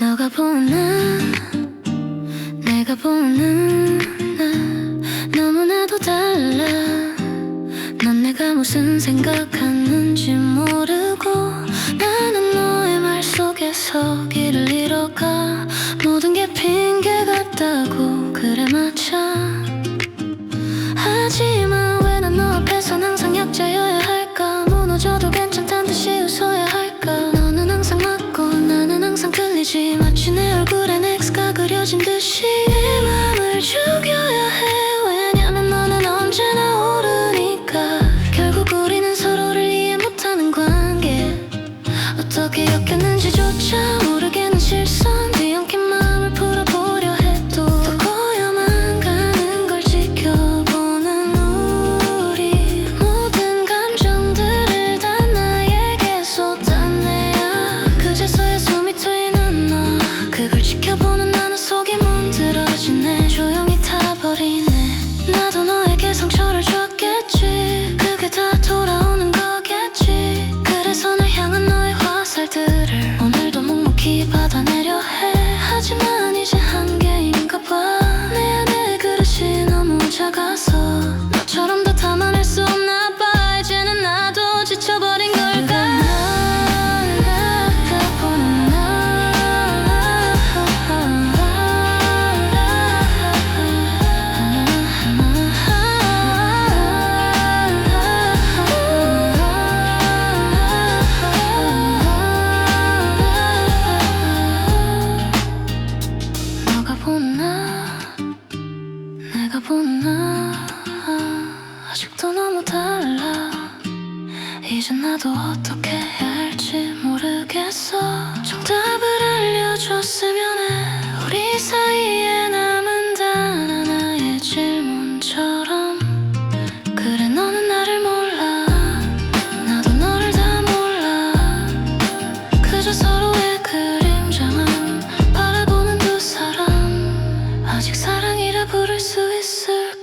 너가 보는 내가 보는 나 너무나도 달라. 넌 내가 무슨 생각하는지 모르고 나는 너의 말 속에서 길을 잃어가. 모든 게 핑계 같다고 그래 맞아 너는 다가서 너처럼 더 담아낼 수 없나 봐 이제는 나도 지쳐버린 걸까 너가 보나 보나? 아직도 너무 달라. 이제 나도 어떻게 해야 할지 모르겠어. 정답을 알려줬으면 부를 수 있을까?